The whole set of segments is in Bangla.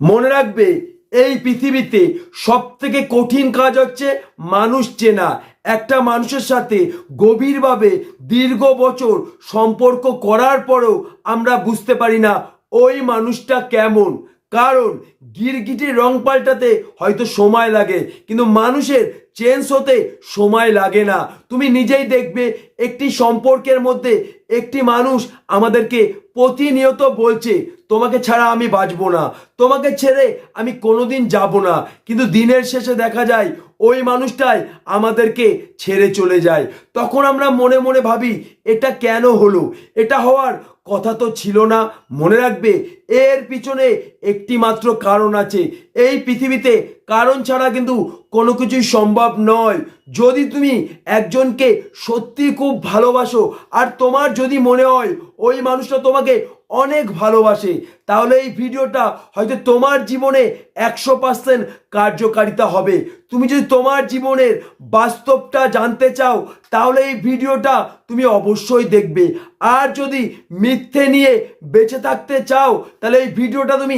মনে রাখবে, এই পৃথিবীতে সব থেকে কঠিন কাজ হচ্ছে মানুষ চেনা। একটা মানুষের সাথে গভীরভাবে দীর্ঘ বছর সম্পর্ক করার পরেও আমরা বুঝতে পারি না ওই মানুষটা কেমন। কারণ গিরগিটির রং পাল্টাতে হয়তো সময় লাগে, কিন্তু মানুষের চেঞ্জ হতে সময় লাগে না। তুমি নিজেই দেখবে, একটি সম্পর্কের মধ্যে একটি মানুষ আমাদেরকে প্রতিনিয়ত বলছে, তোমাকে ছাড়া আমি বাঁচবো না, তোমাকে ছেড়ে আমি কোনোদিন যাব না। কিন্তু দিনের শেষে দেখা যায়, ওই মানুষটাই আমাদেরকে ছেড়ে চলে যায়। তখন আমরা মনে মনে ভাবি, এটা কেন হলো? এটা হওয়ার কথা তো ছিল না। মনে রাখবে, এর পিছনে একটি মাত্র কারণ আছে। এই পৃথিবীতে কারণ ছাড়া কিন্তু কোনো কিছুই সম্ভব নয়। যদি তুমি একজনকে সত্যি খুব ভালোবাসো, আর তোমার যদি মনে হয় ওই মানুষটা তোমাকে অনেক ভালোবাসে, তাহলে এই ভিডিওটা হয়তো তোমার জীবনে একশো পার্সেন্ট কার্যকারিতা হবে। তুমি যদি তোমার জীবনের বাস্তবটা জানতে চাও, তাহলে এই ভিডিওটা তুমি অবশ্যই দেখবে। আর যদি মিথ্যে নিয়ে বেঁচে থাকতে চাও, তাহলে এই ভিডিওটা তুমি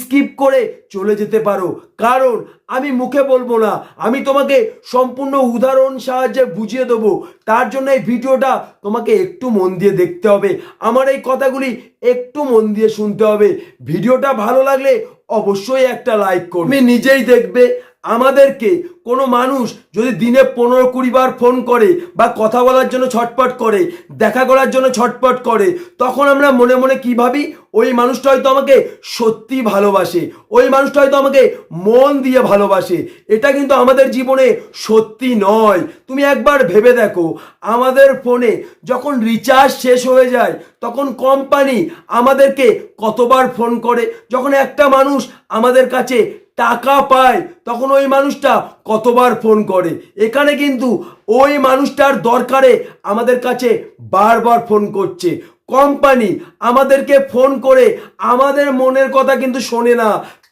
স্কিপ করে চলে যেতে পারো। কারণ আমি মুখে বলব না, আমি তোমাকে সম্পূর্ণ উদাহরণ সাহায্যে বুঝিয়ে দেবো। তার জন্য এই ভিডিওটা তোমাকে একটু মন দিয়ে দেখতে হবে। আমার এই কথাগুলি একটু মন দিয়ে শুনতে হবে। ভিডিওটা ভালো লাগলে অবশ্যই একটা লাইক করবে। নিজেই দেখবে আমাদেরকে কোনো মানুষ যদি দিনে পনেরো কুড়ি বার ফোন করে বা কথা বলার জন্য ছটপট করে, দেখা করার জন্য ছটপট করে, তখন আমরা মনে মনে কী ভাবি? ওই মানুষটা হয়তো আমাকে সত্যি ভালোবাসে, ওই মানুষটা হয়তো আমাকে মন দিয়ে ভালোবাসে। এটা কিন্তু আমাদের জীবনে সত্যি নয়। তুমি একবার ভেবে দেখো, আমাদের ফোনে যখন রিচার্জ শেষ হয়ে যায়, তখন কোম্পানি আমাদেরকে কতবার ফোন করে, যখন একটা মানুষ আমাদের কাছে টাকা পায়, তখন ওই মানুষটা কতবার ফোন করে। এখানে কিন্তু ওই মানুষটার দরকারে আমাদের কাছে বারবার ফোন করছে। কোম্পানি আমাদেরকে ফোন করে আমাদের মনের কথা কিন্তু শোনে না,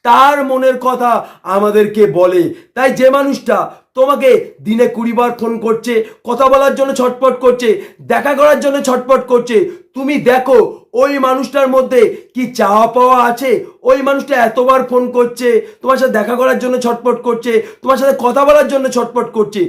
তার মনের কথা আমাদেরকে বলে। তাই যে মানুষটা তোমাকে দিনে কুড়ি বার ফোন করছে, কথা বলার জন্য ছটপট করছে, দেখা করার জন্য ছটপট করছে, তুমি দেখো ওই মানুষটার মধ্যে কি চাওয়া পাওয়া আছে? ওই মানুষটা এতবার ফোন করছে, তোমার সাথে দেখা করার জন্য ছটপট করছে, তোমার সাথে কথা বলার জন্য ছটপট করছে,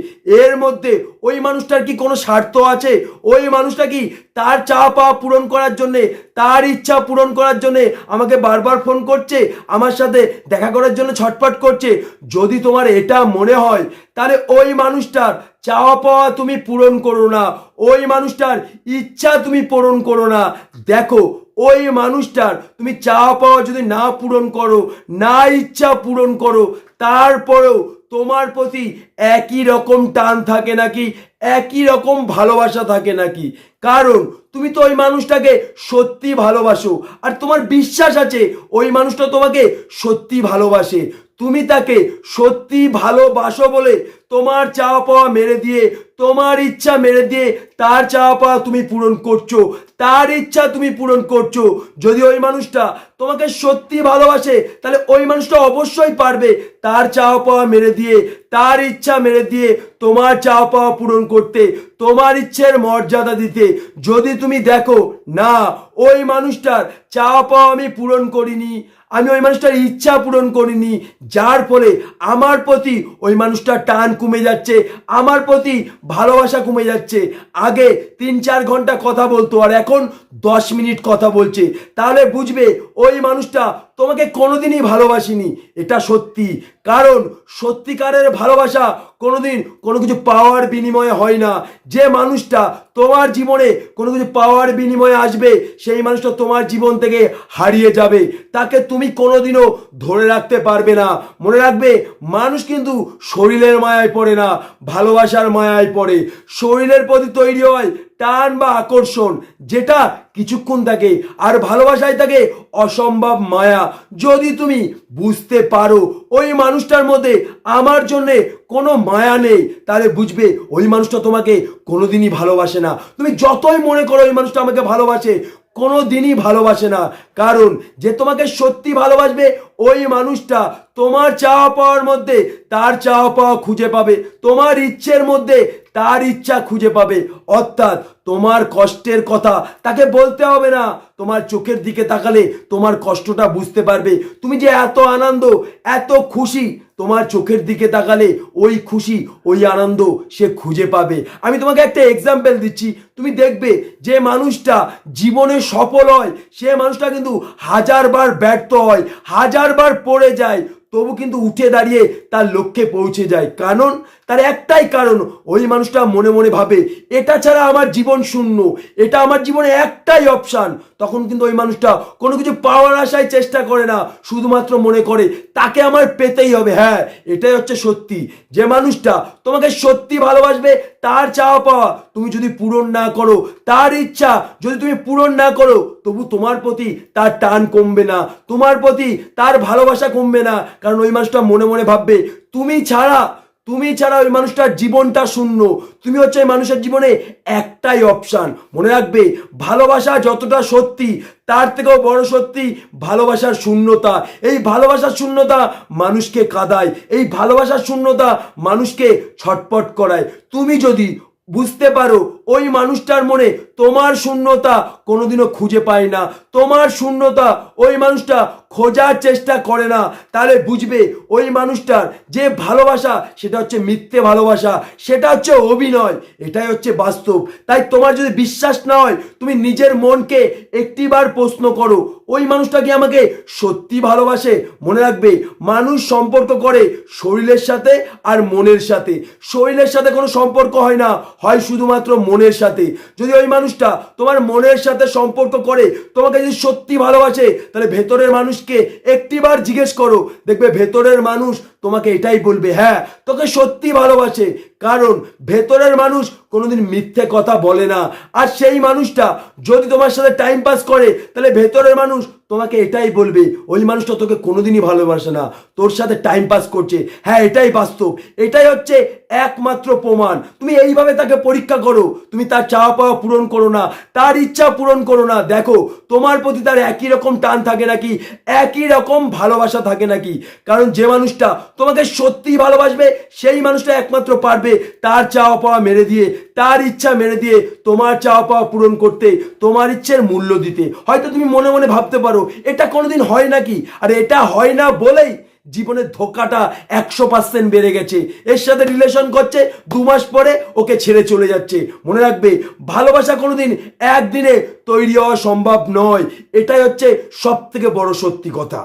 এর মধ্যে ওই মানুষটার কি কোনো স্বার্থ আছে? ওই মানুষটা কি তার চা পাওয়া পূরণ করার জন্যে, তার ইচ্ছা পূরণ করার জন্যে আমাকে বারবার ফোন করছে, আমার সাথে দেখা করার জন্য ছটপট করছে? যদি তোমার এটা মনে হয়, তাহলে ওই মানুষটার চাওয়া পাওয়া তুমি পূরণ করো না, ওই মানুষটার ইচ্ছা তুমি পূরণ করো না। দেখো ওই মানুষটার তুমি চাওয়া পাওয়া যদি না পূরণ করো, না ইচ্ছা পূরণ করো, তারপরেও তোমার প্রতি একই রকম টান থাকে নাকি, একই রকম ভালোবাসা থাকে নাকি? কারণ তুমি তো ওই মানুষটাকে সত্যি ভালোবাসো, আর তোমার বিশ্বাস আছে ওই মানুষটা তোমাকে সত্যি ভালোবাসে। তুমি তাকে সত্যি ভালোবাসো বলে তোমার চাওয়া পাওয়া মেরে দিয়ে, তোমার ইচ্ছা মেরে দিয়ে তার চাওয়া পাওয়া তুমি পূরণ করছ, তার ইচ্ছা তুমি পূরণ করছ। যদি ওই মানুষটা তোমাকে সত্যি ভালোবাসে, তাহলে ওই মানুষটা অবশ্যই পারবে তার চাওয়া পাওয়া মেরে দিয়ে, তার ইচ্ছা মেরে দিয়ে তোমার চাওয়া পাওয়া পূরণ করতে, তোমার ইচ্ছের মর্যাদা দিতে। যদি তুমি দেখো, না, ওই মানুষটার চাওয়া পাওয়া আমি পূরণ করিনি, আমি ওই মানুষটার ইচ্ছা পূরণ করিনি, যার ফলে আমার প্রতি ওই মানুষটার টান কমে যাচ্ছে, আমার প্রতি ভালোবাসা কমে যাচ্ছে আগে তিন, চার ঘণ্টা কথা বলতো, আর এখন দশ মিনিট কথা বলছে। তাহলে বুঝবে ওই মানুষটা তোমাকে কোনোদিনই ভালোবাসিনি, এটা সত্যি। কারণ সত্যিকারের ভালোবাসা কোনোদিন কোনো কিছু পাওয়ার বিনিময়ে হয় না। যে মানুষটা তোমার জীবনে কোনো কিছু পাওয়ার বিনিময়ে আসবে, সেই মানুষটা তোমার জীবন থেকে হারিয়ে যাবে। তাকে তুমি কোনোদিনও ধরে রাখতে পারবে না। মনে রাখবে, মানুষ কিন্তু শরীরের মায়ায় পড়ে না, ভালোবাসার মায়ায় পড়ে। শরীরের প্রতি তৈরি হয় টান বা আকর্ষণ, যেটা কিছুক্ষণ থাকে আর ভালোবাসায় থাকে অসম্ভব মায়া। যদি তুমি বুঝতে পারো ওই মানুষটার মধ্যে আমার জন্যে কোনো মায়া নেই, তাহলে বুঝবে ওই মানুষটা তোমাকে কোনোদিনই ভালোবাসে না। তুমি যতই মনে করো ওই মানুষটা আমাকে ভালোবাসে কোনো দিনই ভালোবাসে না। কারণ যে তোমাকে সত্যি ভালোবাসবে, ওই মানুষটা তোমার চাওয়া পাওয়ার মধ্যে তার চাওয়া পাওয়া খুঁজে পাবে। তোমার ইচ্ছের মধ্যে তার ইচ্ছা খুঁজে পাবে। অর্থাৎ তোমার কষ্টের কথা তাকে বলতে হবে না। তোমার চোখের দিকে তাকালে তোমার কষ্টটা বুঝতে পারবে। তুমি যে এত আনন্দ, এত খুশি, তোমার চোখের দিকে তাকালে ওই খুশি, ওই আনন্দ সে খুঁজে পাবে। আমি তোমাকে একটা এক্সাম্পল দিচ্ছি। তুমি দেখবে যে মানুষটা জীবনে সফল হয়, সে মানুষটা কিন্তু হাজারবার ব্যর্থ হয়, হাজারবার পড়ে যায়। তবু কিন্তু উঠে দাঁড়িয়ে তার লক্ষ্যে পৌঁছে যায়। কারণ, তার একটাই কারণ, ওই মানুষটা মনে মনে ভাবে, এটা ছাড়া আমার জীবন শূন্য, এটা আমার জীবনে একটাই অপশান তখন কিন্তু ওই মানুষটা কোনো কিছু পাওয়ার আশায় চেষ্টা করে না, শুধুমাত্র মনে করে, তাকে আমার পেতেই হবে। হ্যাঁ এটাই হচ্ছে সত্যি। যে মানুষটা তোমাকে সত্যি ভালোবাসবে, তার চাওয়া পাওয়া তুমি যদি পূরণ না করো, তার ইচ্ছা যদি তুমি পূরণ না করো, তবু তোমার প্রতি তার টান কমবে না, তোমার প্রতি তার ভালোবাসা কমবে না। কারণ ওই মানুষটা মনে মনে ভাববে, তুমি ছাড়া তুমি ছাড়া ওই মানুষটার জীবনটা শূন্য। তুমি হচ্ছে ওই মানুষের জীবনে একটাই অপশান মনে রাখবে, ভালোবাসা যতটা সত্যি, তার থেকেও বড় সত্যি ভালোবাসার শূন্যতা। এই ভালোবাসার শূন্যতা মানুষকে কাদায়, এই ভালোবাসার শূন্যতা মানুষকে ছটপট করায়। তুমি যদি বুঝতে পারো ওই মানুষটার মনে তোমার শূন্যতা কোনোদিনও খুঁজে পায় না। তোমার শূন্যতা ওই মানুষটা খোঁজার চেষ্টা করে না। তাহলে বুঝবে ওই মানুষটার যে ভালোবাসা, সেটা হচ্ছে মিথ্যে ভালোবাসা, সেটা হচ্ছে অভিনয়, এটাই হচ্ছে বাস্তব। তাই তোমার যদি বিশ্বাস না হয়, তুমি নিজের মনকে একটিবার প্রশ্ন করো, ওই মানুষটা কি আমাকে সত্যি ভালোবাসে? মনে রাখবে, মানুষ সম্পর্ক করে শরীরের সাথে আর মনের সাথে। শরীরের সাথে কোনো সম্পর্ক হয় না, হয় শুধুমাত্র মনের সাথে। যদি ওই মানুষটা তোমার মনের সাথে সম্পর্ক করে, তোমাকে যদি সত্যি ভালোবাসে, তাহলে ভেতরের মানুষকে একটিবার জিজ্ঞেস করো। দেখবে ভেতরের মানুষ তোমাকে এটাই বলবে হ্যাঁ তোকে সত্যি ভালোবাসে। কারণ ভেতরের মানুষ কোনোদিন মিথ্যে কথা বলে না। আর সেই মানুষটা যদি তোমার সাথে টাইম পাস করে, তাহলে ভেতরের মানুষ তোমাকে এটাই বলবে, ওই মানুষটা তোকে কোনোদিনই ভালোবাসে না। তোর সাথে টাইম পাস করছে। হ্যাঁ এটাই বাস্তব। এটাই হচ্ছে একমাত্র প্রমাণ। তুমি এইভাবে তাকে পরীক্ষা করো। তুমি তার চাওয়া পাওয়া পূরণ করো না। তার ইচ্ছা পূরণ করো না। দেখো, তোমার প্রতি তার একই রকম টান থাকে নাকি? একই রকম ভালোবাসা থাকে নাকি? কারণ যে মানুষটা তোমাকে সত্যি ভালোবাসবে, সেই মানুষটা একমাত্র পারবে। তার চাওয়া পাওয়া মেরে দিয়ে, তার ইচ্ছা মেরে দিয়ে তোমার চাওয়া পাওয়া পূরণ করতে, তোমার ইচ্ছের মূল্য দিতে। হয়তো তুমি মনে মনে ভাবতে পারো, এটা কোনোদিন হয় নাকি? আর এটা হয় না বলেই জীবনের ধোকাটা একশো পার্সেন্ট বেড়ে গেছে। এর সাথে রিলেশন করছে, দু মাস পরে ওকে ছেড়ে চলে যাচ্ছে। মনে রাখবে, ভালোবাসা কোনোদিন একদিনে তৈরি হওয়া সম্ভব নয়। এটাই হচ্ছে সব থেকে বড় সত্যি কথা।